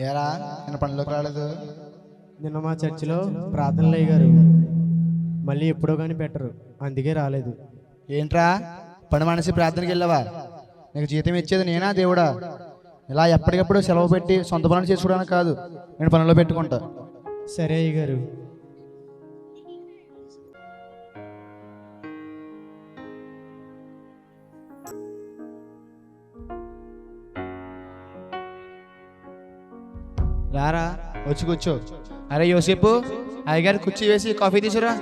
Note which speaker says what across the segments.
Speaker 1: ఏరా నేను పనిలోకి రాలేదు?
Speaker 2: నిన్న మా చర్చిలో ప్రార్థనలు అయ్యారు మళ్ళీ ఎప్పుడో కానీ పెట్టరు. అందుకే రాలేదు.
Speaker 1: ఏంట్రా? పని మనిషి ప్రార్థనకి వెళ్ళావా? నీకు జీతం ఇచ్చేది నేనా దేవుడా? ఇలా ఎప్పటికప్పుడు సెలవు పెట్టి సొంత పనులు చేసుకోవడానికి కాదు నేను పనిలో పెట్టుకుంటా.
Speaker 2: సరే అయ్యగారు.
Speaker 1: రారా? వచ్చి కూర్చో. అరే యోసేపు అయ్యగారు కుర్చీ వేసి కాఫీ తీసురా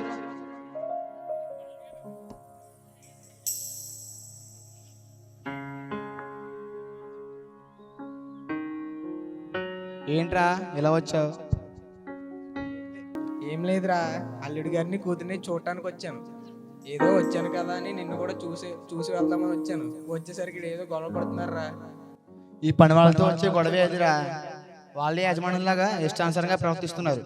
Speaker 1: ఏంట్రా ఇలా వచ్చావు?
Speaker 3: ఏం లేదురా అల్లుడి గారిని కూతుర్ని చూడటానికి వచ్చాను ఏదో వచ్చాను కదా అని నిన్ను కూడా చూసి చూసి వెళ్దామని వచ్చాను. వచ్చేసరికి ఏదో గొడవ పడుతున్నారా?
Speaker 1: ఈ పని వాళ్ళతో వచ్చే గొడవ ఎదురా వాళ్ళే యజమానులాగా ఇష్టానుసారంగా ప్రవర్తిస్తున్నారు.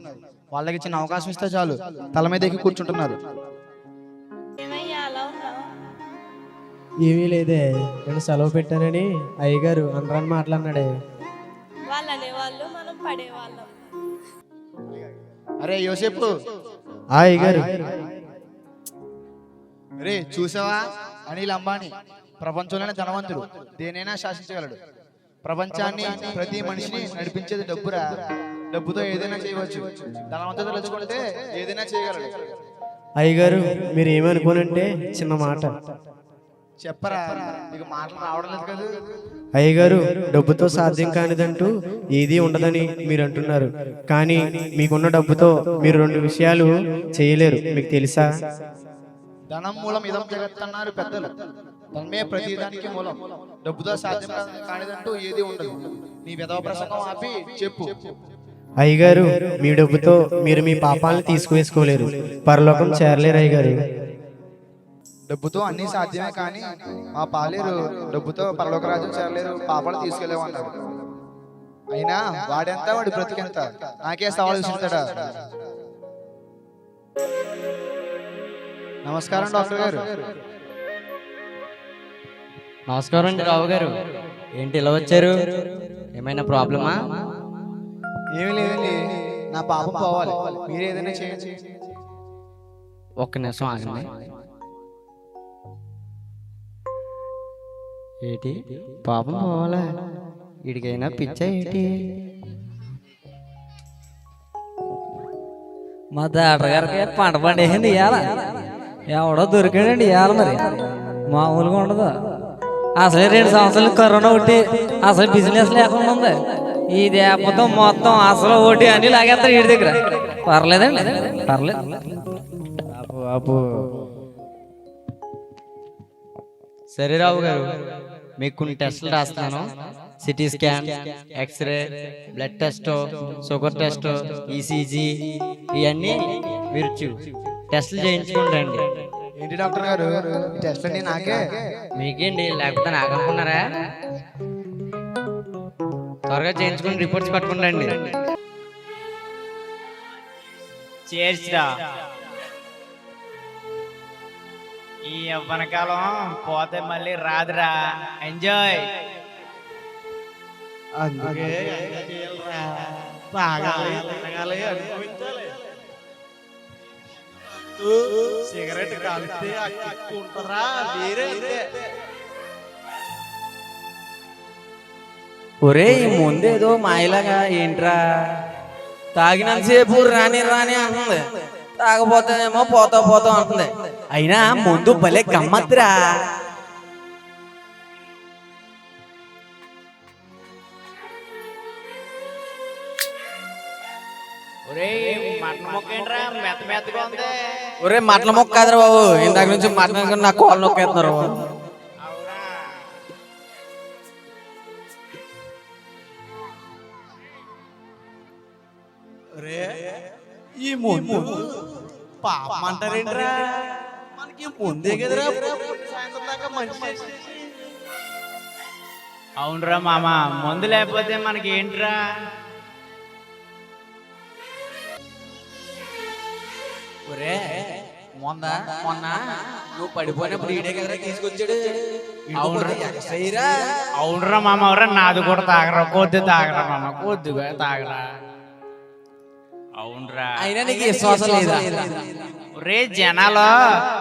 Speaker 1: వాళ్ళకి చిన్న అవకాశం ఇస్తే చాలు. తల మీద ఎక్కి కూర్చుంటున్నారు.
Speaker 4: ఏమయ్యా అలా ఉన్నావు
Speaker 2: ఏమీ లేదే. నేను సెలవు పెట్టానని అయ్యగారు అనరాని మాట్లాడినాడే
Speaker 4: వాళ్ళు అనేవాళ్ళు మనం పడేవాళ్ళం.
Speaker 1: అరే యోసేపు.
Speaker 2: ఆ అయ్యగారు.
Speaker 1: రే చూసావా? అనిల్ అంబానీ ప్రపంచంలోనే ధనవంతుడు. దేనైనా శాసించగలడు. ప్రపంచాన్ని ప్రతి మనిషిని నడిపించేది డబ్బురా? డబ్బుతో ఏదైనా చేయవచ్చు. ధనవంతుడు తలుచుకుంటే ఏదైనా చేయగలడు
Speaker 2: అయ్యగారు మీరు ఏమనుకోనంటే చిన్న మాట.
Speaker 1: చెప్పరా? నీకు మాటలు రావడం లేదు కదా.
Speaker 2: అయ్యగారు డబ్బుతో సాధ్యం కానిదంటూ ఏదీ ఉండదని మీరు అంటున్నారు కానీ మీకున్న డబ్బుతో మీరు రెండు విషయాలు చేయలేరు. మీకు తెలుసా?
Speaker 1: ధనం మూలం ఇదం జగత్ అన్నారు పెద్దలు. ధనమే ప్రతి దానికి మూలం. డబ్బుతో సాధ్యం కాని- కానిదంటూ ఏది ఉండదు. నీ విధవ ప్రసంగం ఆపి చెప్పు.
Speaker 2: అయ్యగారు మీ డబ్బుతో మీరు మీ పాపాలను తీసుకువేసుకోలేరు పరలోకం చేరలేరు అయ్యగారు.
Speaker 1: డబ్బుతో అన్ని సాధ్యమే కానీ మా పాలేరు డబ్బుతో పరలోక రాజ్యం చేరలేరు. పాపాలు తీసుకెళ్ళేమన్నారు అయినా వాడెంత వాడి బ్రతికెంత? నాకే సవాల్ విసురుతాడా? నమస్కారం డాక్టర్ గారు.
Speaker 5: నమస్కారం అండి రావు గారు. ఏంటి ఇలా వచ్చారు? ఏమైనా ప్రాబ్లమా?
Speaker 1: ఏమీ లేదండి. నా పాపం పోవాలి. మీరు ఏదైనా చేయండి.
Speaker 5: ఒక్క నిమిషం ఆగండి. ఏంటి? పాపం పోవాలా? వీడికైనా పిచ్చా ఏంటి?
Speaker 6: మా దాటగారికి పంట పండేసింది ఇవాళ ఎవడో దొరికాడండి ఇవాళ మరి. మామూలుగా ఉండదు. అసలు రెండు సంవత్సరాలు కరోనా ఒకటి అసలు బిజినెస్ లేకుండా ఉంది. ఈ దేపతో మొత్తం అసలు ఒకటి అని లాగేస్తారు వీడి దగ్గర. పర్లేదండి పర్లేదు.
Speaker 5: సరే రావు గారు మీకు కొన్ని టెస్టులు రాస్తున్నాను. CT scan x-ray blood test sugar test ECG ఇవన్నీ మీరు టెస్ట్లు టెస్టులు చేయించుకుని రండి.
Speaker 1: ఏంటి డాక్టర్ గారు? టెస్ట్ అన్ని నాకే.
Speaker 5: మీకేంటి? లేకపోతే నాకనుకున్నారా త్వరగా చేయించుకుని రిపోర్ట్స్ పట్టుకుని రండి.
Speaker 7: చేర్చిరా. ఈ యవ్వనకాలం పోతే మళ్ళీ రాదురా. ఎంజాయ్
Speaker 2: అందుకే.
Speaker 7: అనుభవించాలి సిగరెట్ కాలితే ఆ కిక్కు వేరే ఇదే
Speaker 6: ఒరే ఈ ముందేదో మాయలాగా ఏంట్రా? తాగినంతసేపు రాని రాని అంటుంది. తాగపోతానేమో పోతా పోతా అంటుంది. అయినా ముందు భలే గమ్మత్తురా.
Speaker 7: ఒరే మటన్ ముక్క ఏంట్రా? మెత్త మెత్తగా ఉంది.
Speaker 6: ఒరే మటల మొక్క కాదురా బాబు. ఇందాక నుంచి మటన్ నా కోళ్ళ నొక్కేస్తున్నారు
Speaker 7: ఈ ముందు పాపం అంటారేంట్రా? మనకి ముందే కదరా. సాయంత్రం దాకా మంచి. అవునరా మామ మందు లేకపోతే మనకి ఏంట్రా
Speaker 6: ఒరే
Speaker 2: మొన్న మొన్న నువ్వు పడిపోయినప్పుడు ఈడే కదా తీసుకొచ్చాడు.
Speaker 5: అవునరా అవునరా మామ ఎవరా నాది కూడా తాగరా కొద్ది తాగరా మామ కొద్దిగా తాగరా. అవునరా
Speaker 2: అయినా నీకు విశ్వాసం లేదా?
Speaker 5: రే జనాలు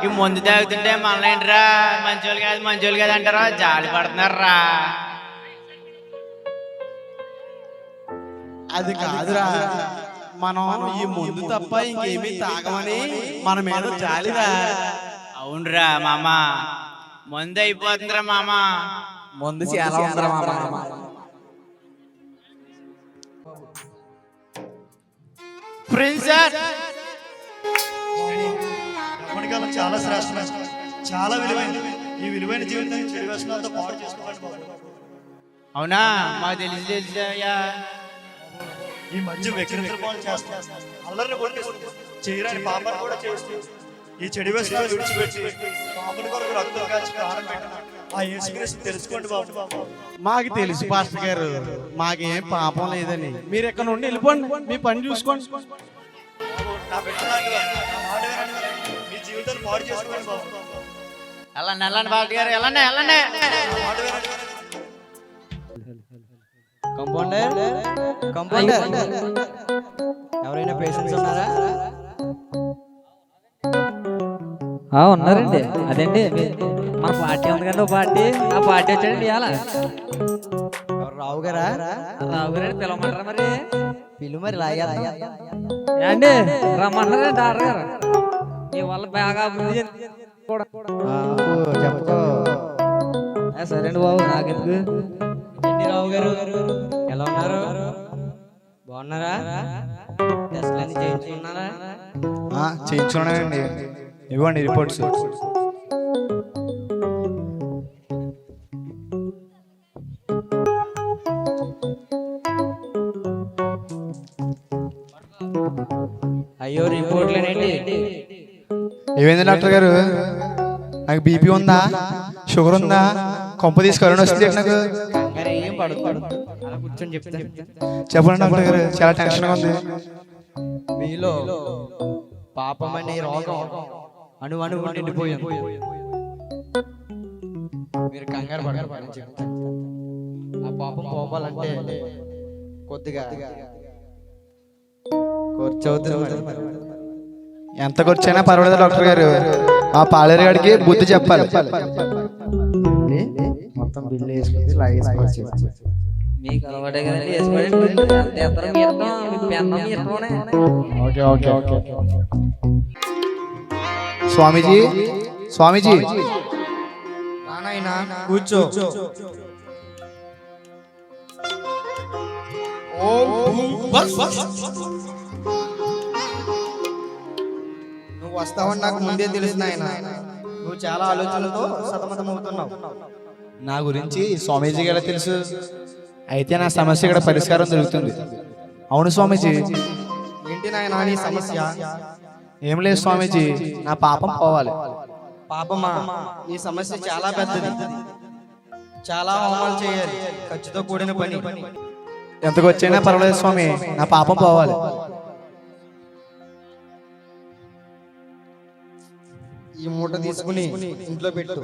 Speaker 5: ఈ మందు తాగుతుంటే మనలేంటిరా మంచోళ్ళు కాదు మంచోళ్ళు కాదు అంటారా? జాలి పడుతున్నారా?
Speaker 7: అది కాదురా. మనం ఈ ముందు తప్ప ఇంకేమీ తాగమని మన మీద జాలిరా
Speaker 5: అవునరా మామ. మందు అయిపోతుందిరా మామ.
Speaker 2: ముందు చాలా ఉందరా మామ.
Speaker 5: ప్రిన్సెస్
Speaker 8: ప్రపంచకాలం చాలా శ్రేష్టమైన చాలా విలువైనది ఈ విలువైన జీవితాన్ని చెడు వ్యసనాలతో చేసుకోకండి బాబు.
Speaker 5: అవునా? మాకు తెలిసి తెలిసాయా
Speaker 8: ఈ మధ్య వ్యక్తిగత పాలు చేస్తారు అల్లరిని కొట్టేస్తుంది చేయరాని పాపాలు కూడా చేస్తూ ఈ చెడు వ్యసనాలు విడిచిపెట్టి పాపల కొరకు రక్తం కాల్చి ప్రాణం పెట్టిన ఆ యేసుక్రీస్తు తెలుసుకోండి బాబు.
Speaker 7: మాకు తెలుసు పాస్టర్ గారు. మాకేం పాపం లేదని. మీరు ఎక్కడ నుండి వెళ్ళిపోండి. మీ పని చూసుకోండి.
Speaker 8: బాబు, నా బిడ్డలాగా నా మాట వినండి. మీ జీవితాన్ని పాడు చేసుకోండి బాబు.
Speaker 5: గారు వెళ్ళండి వెళ్ళండి.
Speaker 8: నా మాట వినండి.
Speaker 9: కంపౌండర్ కంపౌండర్ ఎవరైనా పేషెంట్స్ ఉన్నారా?
Speaker 6: ఆ, ఉన్నారండి. అదండి మీ- పార్టీ ఉంది కండి ఒక పార్టీ. ఆ పార్టీ వచ్చాడండి ఇవాళ.
Speaker 9: రావు గారా?
Speaker 6: రావు గారు పిలవమంటారా మరి?
Speaker 9: పిలు మరి లాగా
Speaker 6: ఏండి రమ్మన్నారా డాక్టర్ గారు? వల్ల బాగా అభివృద్ధి సరే అండి బాబు నాకెందుకు?
Speaker 9: ఏంటి రావు గారు. ఎలా ఉన్నారు? బాగున్నారా? టెస్ట్లు అన్ని చేయించుకున్నారా?
Speaker 1: చేయించుకున్నానండి. ఇవ్వండి రిపోర్ట్స్.
Speaker 9: అయ్యో రిపోర్ట్లేనండి
Speaker 1: ఏమైంది డాక్టర్ గారు? నాకు బీపీ ఉందా? షుగర్ ఉందా? కొంప తీసి కరోనా వస్తుంది నాకు.
Speaker 9: కూర్చొని
Speaker 1: చెప్పండి డాక్టర్ గారు చాలా టెన్షన్గా ఉంది.
Speaker 9: మీలో పాపం అనే రోగం అణు అణువు నిండిపోయింది. మీరు కంగారు చెప్తాను ఆ పాపం పోవాలంటే కొద్దిగా కూర్చోవుతుంది మరి.
Speaker 1: ఎంత ఖర్చైనా పర్వాలేదు డాక్టర్ గారు. ఆ పాలేరు గారికి బుద్ధి చెప్పాలి. మొత్తం బిల్లు వేసుకుని లాగేసుకోవచ్చు
Speaker 6: మీకు అలవాటే కదండి
Speaker 1: ఓకే ఓకే ఓకే స్వామీజీ స్వామీజీ
Speaker 2: కూర్చో నువ్వు వస్తావని నాకు ముందే తెలుసు నాయన నువ్వు చాలా ఆలోచనలతో సతమతం అవుతున్నావు
Speaker 1: నా గురించి స్వామీజీకి ఎలా తెలుసు? అయితే నా సమస్య ఇక్కడ పరిష్కారం దొరుకుతుంది. అవును స్వామీజీ.
Speaker 2: ఏంటి నాయన నీ సమస్య?
Speaker 1: ఏం లేదు స్వామీజీ నా పాపం పోవాలి.
Speaker 2: పాపమా? నీ సమస్య చాలా పెద్దది. చాలా హోమాలు చేయాలి. ఖర్చుతో కూడిన పని.
Speaker 1: ఎంత వచ్చైనా పర్వాలేదు స్వామి నా పాపం పోవాలి.
Speaker 2: ఈ మూట తీసుకుని ఇంట్లో పెట్టు.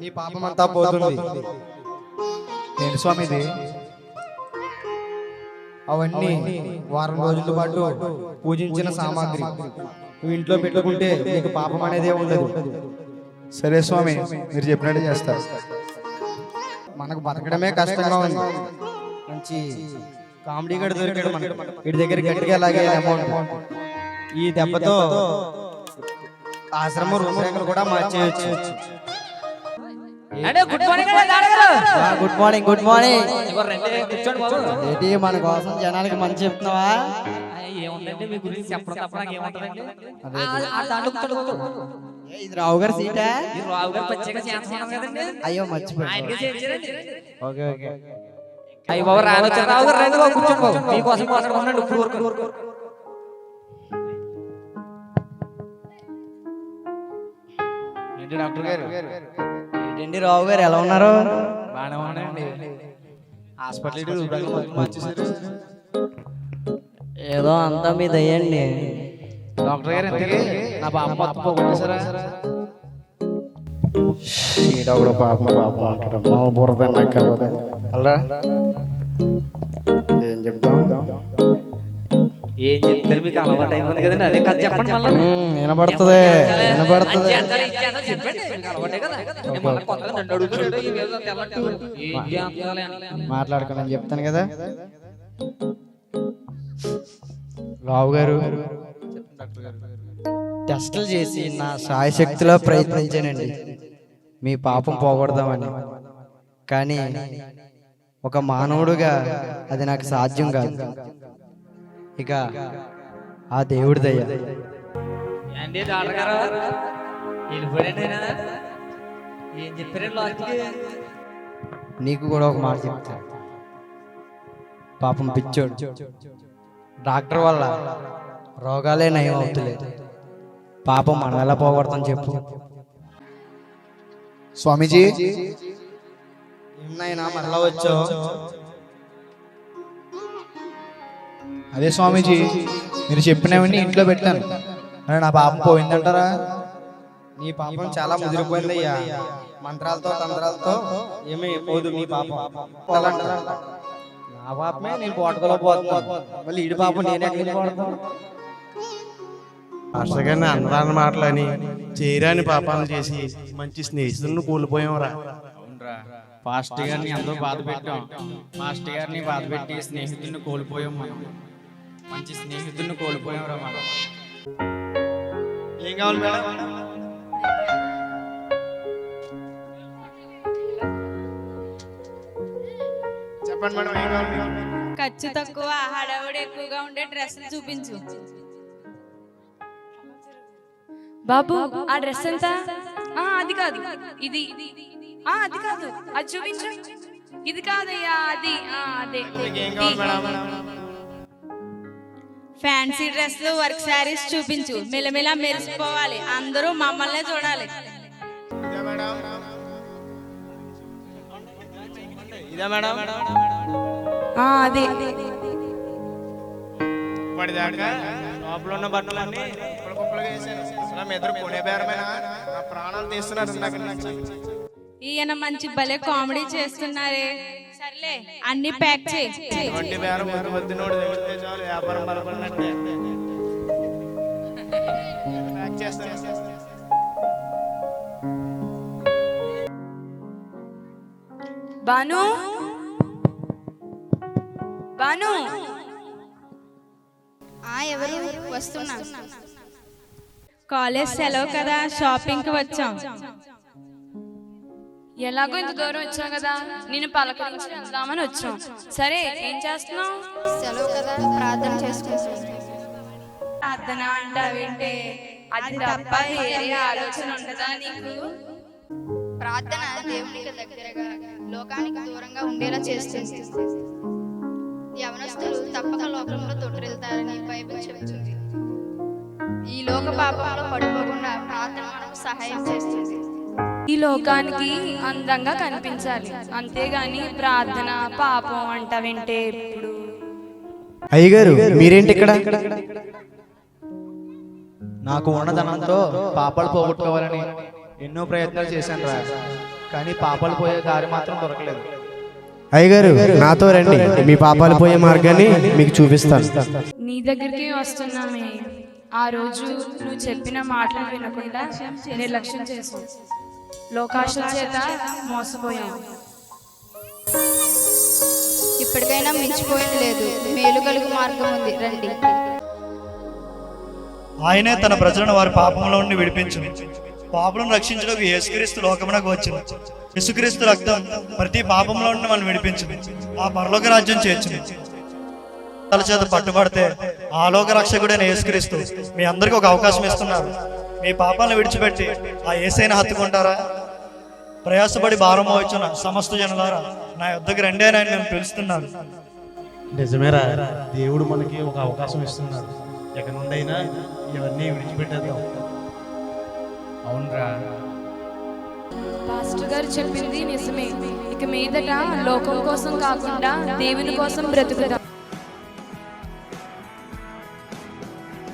Speaker 2: నీ పాపం అంతా పోతుంది.
Speaker 1: ఏంటి స్వామిది
Speaker 2: అవన్నీ వారం రోజుల పాటు పూజించిన సామాగ్రి. నువ్వు ఇంట్లో పెట్టుకుంటే నీకు పాపం అనేదే ఉండదు.
Speaker 1: సరే స్వామి మీరు చెప్పినట్టు చేస్తా.
Speaker 2: మనకు బతకడమే కష్టంగా ఉంది. మంచి కామెడీ గడు దొరికాడు మనకు. వీడి దగ్గర గట్టిగా లాగే అమౌంట్ ఈ దెబ్బతో ఆశ్రమం రూపురేఖలు కూడా మార్చేయచ్చు.
Speaker 6: గుడ్ మార్నింగ్
Speaker 9: గుడ్ మార్నింగ్ ఏంటి మన కోసం జనాలకి మంచి చెప్తున్నావా? ఇది రావు గారి సీటా? అయ్యో మర్చిపోయి
Speaker 6: అయ్యి బాబు రానొచ్చారు రావు గారు రండి బాబు కూర్చోండి బాబు. మీకోసం మాట్లాడుకున్నాడు ఇప్పుడు వరకు
Speaker 1: ఏంటి డాక్టర్ గారు?
Speaker 9: ఏంటండి రావు గారు? ఎలా ఉన్నారు?
Speaker 1: బాగానే ఉన్నాయండి హాస్పిటల్
Speaker 9: ఏదో అంతా మీ దయ్యండి
Speaker 1: డాక్టర్ గారు ఇంతకీ నా పాప మొత్తం పోగొట్టేశారా
Speaker 2: ఈడొకడు పాపం పాపం అంటాడు మా బుర్ర తిన్నాక అలా ఏం చెప్తాం?
Speaker 6: ఏం చెప్తారు మీకు అలవాటు అయిపోయింది కదండి అదే కథ చెప్పండి మళ్ళీ.
Speaker 2: వినబడుతుంది వినబడుతుంది. చెప్తాను కదా. రావు గారు టెస్టులు చేసి నా సాయశక్తిలో ప్రయత్నించానండి. మీ పాపం పోగొడదామని. కానీ ఒక మానవుడుగా అది నాకు సాధ్యం కాదు. ఇక ఆ దేవుడి దయ. నీకు కూడా ఒక మాట చెప్తా. పాపం పిచ్చోడు. డాక్టర్ వల్ల రోగాలే నయం అవుతలేదు పాపం మనం ఎలా పోగొడతాం చెప్పు.
Speaker 1: స్వామీజీ
Speaker 2: ఏమైనా మరలా వచ్చావు?
Speaker 1: అదే స్వామీజీ మీరు చెప్పినవన్నీ ఇంట్లో పెట్టాను మరి నా పాపం పోయిందంటారా?
Speaker 2: నీ పాపం చాలా ముదిరిపోయిందయ్యా. మంత్రాలతో తంత్రాలతో ఏమీ పోదు నీ పాపం? నా పాపమే నేను పోటుకలో పోతున్నాను. మళ్ళీ ఇడి పాపం నేను ఎక్కడ పోడతాను
Speaker 7: మాస్టర్ గారిని అందరాని మాటలని చేయరాని పాపాలను చేసి మంచి స్నేహితులను కోల్పోయాంరా
Speaker 5: అవునరా. పాస్టర్ గారిని ఎంతో బాధ పెట్టాం. మాస్టర్ గారిని బాధ పెట్టి స్నేహితుడిని కోల్పోయాం మనం. మంచి స్నేహితుడిని కోల్పోయాం రా మనం.
Speaker 8: ఏం కావాలి మేడం? చెప్పండి మేడం ఏం కావాలి?
Speaker 10: ఖర్చు తక్కువ హడావుడి ఎక్కువగా ఉండే డ్రెస్ చూపించు. బాబు ఆ డ్రెస్ ఎంత? ఆ, అది కాదు. ఇది. ఆ, అది కాదు. అది చూపించు. ఇది కాదయ్యా అది. ఆ, అదే.
Speaker 8: మీకు ఏం కావాలి మేడం?
Speaker 10: ఫ్యాన్సీ డ్రెస్లు వర్క్ శారీస్ చూపించు. మెలమెల మెరిసిపోవాలి. అందరూ మమ్మల్నే చూడాలి. అదే.
Speaker 8: ఇప్పటిదాకా లోపల ఉన్న బట్టలన్నీ ప్రాణాలు తీస్తున్నారు
Speaker 10: ఈయన మంచి భలే కామెడీ చేస్తున్నారే. సర్లే. అన్ని ప్యాక్ చేయి.
Speaker 8: వడ్డీ బేరం వద్దు వద్దు నోడు తగిలితే చాలు వ్యాపారం బలపడినట్టే ప్యాక్ చేస్తాను.
Speaker 10: బాను? బాను?
Speaker 11: ఎవరు? వస్తున్నా
Speaker 10: కాలేజ్ సెలవు కదా షాపింగ్కి వచ్చాం.
Speaker 11: ఎలాగో ఇంత దూరం వచ్చావు కదా నేను పలకరించి వెళ్దామని వచ్చాం. సరే ఏం చేస్తున్నావు? సెలవు కదా ప్రార్థన చేసుకుంటున్నాను
Speaker 10: ప్రార్థన అంటావేంటే అది తప్ప వేరే ఆలోచన ఉండదా నీకు?
Speaker 11: ప్రార్థన దేవునికి దగ్గరగా లోకానికి దూరంగా ఉండేలా చేస్తుంది. యవనస్తులు తప్పక లోకంలో తొట్టిల్తారని బైబిల్ చెబుతుంది ఈ లోక పాపంలో పడిపోకుండా ప్రార్థన మనకు సహాయం చేస్తుంది.
Speaker 10: ఈ లోకానికి అందంగా కనిపించాలి. అంతేగాని ప్రార్థన పాపం అంటావేంటే ఇప్పుడు
Speaker 12: అయ్యగారు మీరేంటి ఇక్కడ
Speaker 1: నాకు ఉన్నదనంతో పాపాలు పోగొట్టుకోవాలని ఎన్నో ప్రయత్నాలు చేశాను రా. కానీ పాపాలు పోయే దారి మాత్రం దొరకలేదు.
Speaker 12: అయ్యగారు నాతో రండి. మీ పాపాలు పోయే మార్గాన్ని మీకు చూపిస్తాను.
Speaker 10: నీ దగ్గరికి వస్తున్నామే. ఆ రోజు నువ్వు చెప్పిన మాటలు వినకుండా నిర్లక్ష్యం చేసాం లోకాశల చేత మోసపోయాం.
Speaker 11: ఇప్పటికైనా మించిపోయేది లేదు. మేలు కలుగు మార్గం ఉంది. రండి.
Speaker 8: ఆయనే తన ప్రజలను వారి పాపంలో నుండి విడిపించు. పాపలను రక్షించడానికి యేసుక్రీస్తు లోకమునకు వచ్చింది యేసుక్రీస్తు రక్తం ప్రతి పాపంలో నుండి మనం విడిపించింది ఆ పరలోక రాజ్యం చేర్చును. తల చేత పట్టుబడితే ఆలోక రక్షకుడైన యేసుక్రీస్తు మీ అందరికీ ఒక అవకాశం ఇస్తున్నారు. మీ పాపాలను విడిచిపెట్టి ఆ ఏసైన హత్తుకుంటారా? ప్రయాసపడి భారం వచ్చున సమస్త జనులారా నా యుద్ధకు రండి ఆయన నేను పిలుస్తున్నాను
Speaker 7: నిజమేరా దేవుడు మనకి ఒక అవకాశం ఇస్తున్నాడు. ఎక్కడ నుండైనా ఇవన్నీ విడిచిపెట్టేద్దాం.
Speaker 5: అవునరా.
Speaker 11: పాస్టర్ గారు చెప్పింది నిజమే. ఇక మీదట లోకం కోసం కాకుండా దేవుని కోసం బ్రతుకుదాం.